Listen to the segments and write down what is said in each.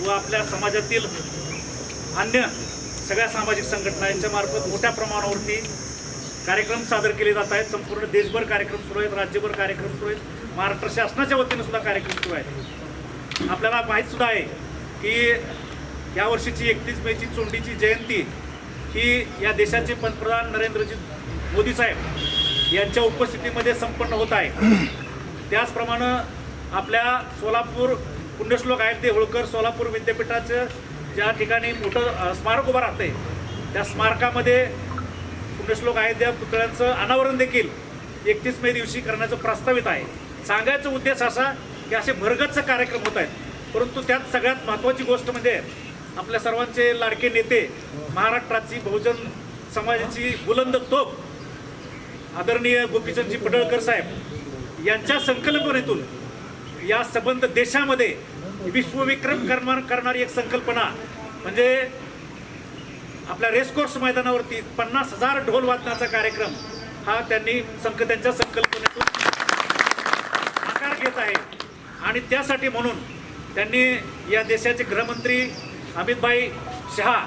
व आपल्या समाजातील अन्य सगळ्या सामाजिक संघटनांच्या मार्फत मोठ्या प्रमाणावरती कार्यक्रम सादर केले जात आहेत. संपूर्ण देशभर कार्यक्रम सुरू आहेत राज्यभर कार्यक्रम सुरू आहेत. महाराष्ट्र शासनाच्या वतीनं सुद्धा कार्यक्रम सुरू आहेत. आपल्याला माहीत सुद्धा आहे की या वर्षीची एकतीस मेची चोंडीची जयंती ही या देशाचे पंतप्रधान नरेंद्रजी मोदी साहेब यांच्या उपस्थितीमध्ये संपन्न होत आहे. त्याचप्रमाणे आपल्या सोलापूर पुण्यश्लोक आहेत ते होळकर सोलापूर विद्यापीठाचं. ज्या ठिकाणी मोठं स्मारक उभं राहतंय. त्या स्मारकामध्ये पुण्यश्लोक आहेत त्या पुतळ्यांचं अनावरण देखील एकतीस मे दिवशी करण्याचं प्रस्तावित आहे. सांगायचा उद्देश असा की असे भरगच्च कार्यक्रम होत आहेत. परंतु त्यात सगळ्यात महत्त्वाची गोष्ट म्हणजे आपल्या सर्वांचे लाडके नेते महाराष्ट्राची बहुजन समाजाची बुलंद तोप आदरणीय गोपीचंदजी पडळकर साहेब यांच्या संकल्पनेतून या संबंध देशामध्ये विश्वविक्रम करणार करणारी एक संकल्पना. म्हणजे आपल्या रेसकोर्स मैदानावरती पन्नास हजार ढोल वादनाचा कार्यक्रम हा त्यांनी संक त्यांच्या संकल्पनेतून आकार घेत आहे. आणि त्यासाठी म्हणून त्यांनी या देशाचे गृहमंत्री अमितभाई शहा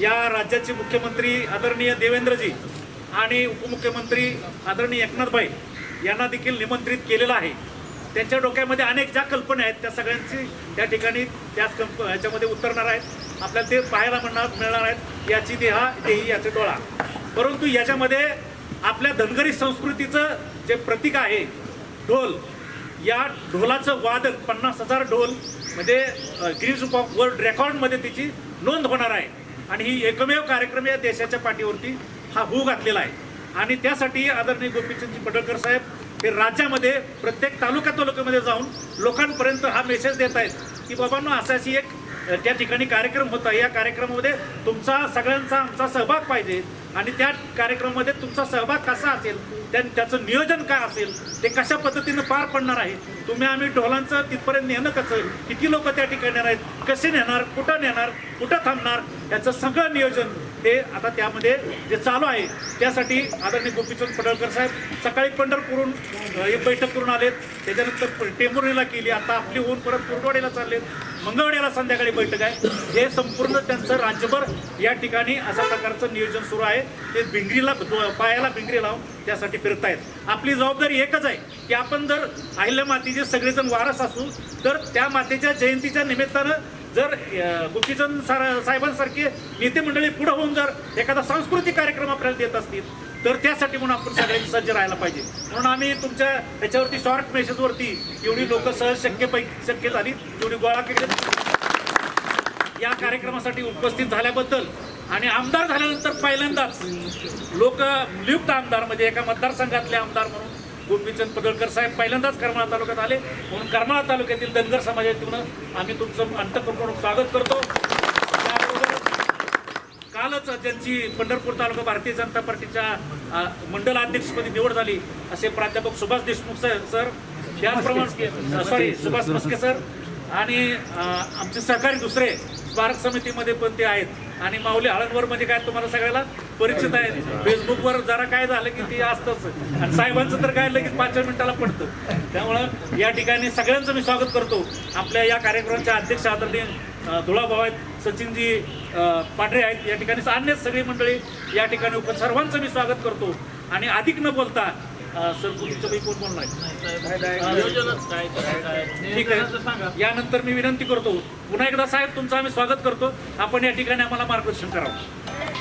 या राज्याचे मुख्यमंत्री आदरणीय देवेंद्रजी आणि उपमुख्यमंत्री आदरणीय एकनाथभाई यांना देखील निमंत्रित केलेलं आहे. त्यांच्या डोक्यामध्ये अनेक ज्या कल्पना आहेत त्या सगळ्यांची त्या ठिकाणी त्याच कंप याच्यामध्ये उतरणार आहेत. आपल्याला ते पाहायला म्हणणार मिळणार आहेत. याची देहा देही याचे डोळा. परंतु याच्यामध्ये आपल्या धनगरी संस्कृतीचं जे प्रतीक आहे ढोल या ढोलाचं वादन पन्नास हजार ढोल म्हणजे गिनीज बुक ऑफ वर्ल्ड रेकॉर्डमध्ये तिची नोंद होणार आहे. आणि ही एकमेव कार्यक्रम या देशाच्या पाठीवरती हा हू घातलेला आहे. आणि त्यासाठी आदरणीय गोपीचंदजी पडळकर साहेब हे राज्यामध्ये प्रत्येक तालुका तालुक्यामध्ये जाऊन लोकांपर्यंत हा मेसेज देत आहेत की बाबांनो असा अशी एक त्या ठिकाणी कार्यक्रम होता या कार्यक्रमामध्ये तुमचा सगळ्यांचा आमचा सहभाग पाहिजे आणि त्या कार्यक्रमामध्ये तुमचा सहभाग कसा असेल त्या त्याचं नियोजन काय असेल ते कशा पद्धतीनं पार पडणार आहे तुम्ही आम्ही ढोलांचं तिथपर्यंत नेणं कसं किती लोक त्या ठिकाणी येणार आहेत कसे नेणार कुठं नेणार कुठं थांबणार याचं सगळं नियोजन ते आता त्यामध्ये जे चालू आहे त्यासाठी आदरणीय गोपीचंद पडळकर साहेब सकाळी पंढरपूरून एक बैठक करून आलेत. त्याच्यानंतर टेंभुर्णीला केली. आता आपली होऊन परत कुरडवाडीला चाललेत. मंगळवाडीला संध्याकाळी बैठक आहे. हे संपूर्ण त्यांचं राज्यभर या ठिकाणी अशा प्रकारचं नियोजन सुरू आहे. ते भिंगरीला दो- पायाला भिंगरी लावून त्यासाठी फिरतायत. आपली जबाबदारी एकच आहे की आपण जर अहिल्या मातेचे सगळेजण वारस असू तर त्या मातेच्या जयंतीच्या निमित्तानं जर गोपीचंद सर साहेबांसारखे नेते मंडळी पुढे होऊन जर एखादा सांस्कृतिक कार्यक्रम आपल्याला देत असतील तर त्यासाठी म्हणून आपण सगळ्यांनी सज्ज राहायला पाहिजे. म्हणून आम्ही तुमच्या याच्यावरती शॉर्ट मेसेजवरती एवढी लोक सहज शक्य पै शक्य झाली तेवढी गोळा केली. या कार्यक्रमासाठी उपस्थित झाल्याबद्दल आणि आमदार झाल्यानंतर पहिल्यांदाच लोक नियुक्त आमदार म्हणजे एका मतदारसंघातले आमदार म्हणून गोपीचंद पडळकर साहेब पहिल्यांदाच करमाळा तालुक्यात आले. म्हणून करमाळा तालुक्यातील धनगर समाजातून आम्ही तुमचं अंतकपूर्ण स्वागत करतो. कालच त्यांची पंढरपूर तालुका भारतीय जनता पार्टीच्या मंडल अध्यक्षपदी निवड झाली असे प्राध्यापक सुभाष देशमुख सर सर त्याचप्रमाणे सॉरी सुभाष मस्के सर आणि आमचे सहकारी दुसरे स्मारक समितीमध्ये पण ते आहेत. आणि माऊली आळंदवर म्हणजे काय तुम्हाला सगळ्याला परिचित आहे फेसबुकवर जरा काय झालं की ते असतंच. आणि साहेबांचं तर काय लगेच पाच मिनिटाला पडतं. त्यामुळं या ठिकाणी सगळ्यांचं मी स्वागत करतो. आपल्या या कार्यक्रमाच्या अध्यक्ष आदरणीय अ, धुळाभाऊ आहेत सचिनजी पांढरे आहेत. या ठिकाणी अन्य सगळी मंडळी या ठिकाणी उप सर्वांचं मी स्वागत करतो. आणि अधिक न बोलता सर कोण बोलणार ठीक आहे. यानंतर मी विनंती करतो पुन्हा एकदा साहेब तुमचं आम्ही स्वागत करतो. आपण या ठिकाणी आम्हाला मार्गदर्शन करावं.